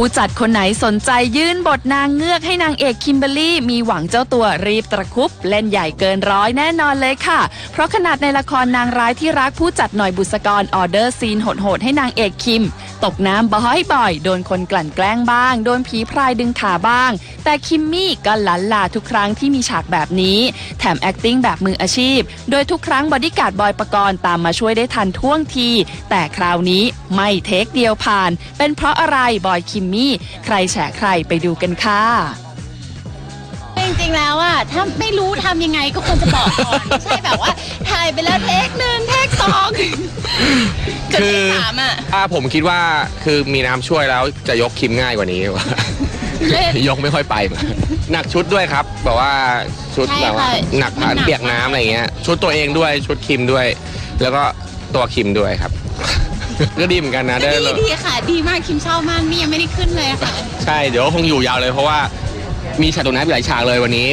ผู้จัดคนไหนสนใจยื่นบทนางเงือกให้นางเอกคิมเบอรี่ มีหวังเจ้าตัวรีบตะคุบเล่นใหญ่เกินร้อยแน่นอนเลยค่ะ เพราะขนาดในละครนางร้ายที่รักผู้จัดหน่อยบุษกรออเดอร์ซีนโหดๆให้นางเอกคิม ตกน้ำบ่อยๆ โดนคนกลั่นแกล้งบ้าง โดนผีพรายดึงขาบ้าง แต่คิมมี่ก็หลันลาทุกครั้งที่มีฉากแบบนี้ แถม acting แบบมืออาชีพ โดยทุกครั้งบอดี้การ์ดบอยปกรณ์ตามมาช่วยได้ทันท่วงที แต่คราวนี้ไม่เทคเดียวผ่าน เป็นเพราะอะไรบอยคิมมี่ ใครแฉใครไปดูกันค่ะจริงๆแล้วอะถ้าไม่รู้ทำยังไงก็ควรจะบอกก่อน ไม่ใช่แบบว่าถ่ายไปแล้วเทคหนึ่งเทคสอง จนคืเทอคสามอะถ้าผมคิดว่าคือมีน้ำช่วยแล้วจะยกคิมง่ายกว่านี้ เล่น ยกไม่ค่อยไปมาหนักชุดด้วยครับแบบว่าชุดใช่แบบว่าค่ะหนักมันหนัก เปียกน้ำอะไรเงี้ย ชุดตัวเองด้วยชุดคิมด้วย แล้วก็ตัวคิมด้วยครับ ก็ดีเหมือนกันนะได้ดีเลย ดีค่ะ ดีมากคิมชอบมากนี่ยังไม่ได้ขึ้นเลยค่ะ ใช่ เดี๋ยวคงอยู่ยาวเลยเพราะว่ามีฉากตรงนั้นหลายฉากเลยวันนี้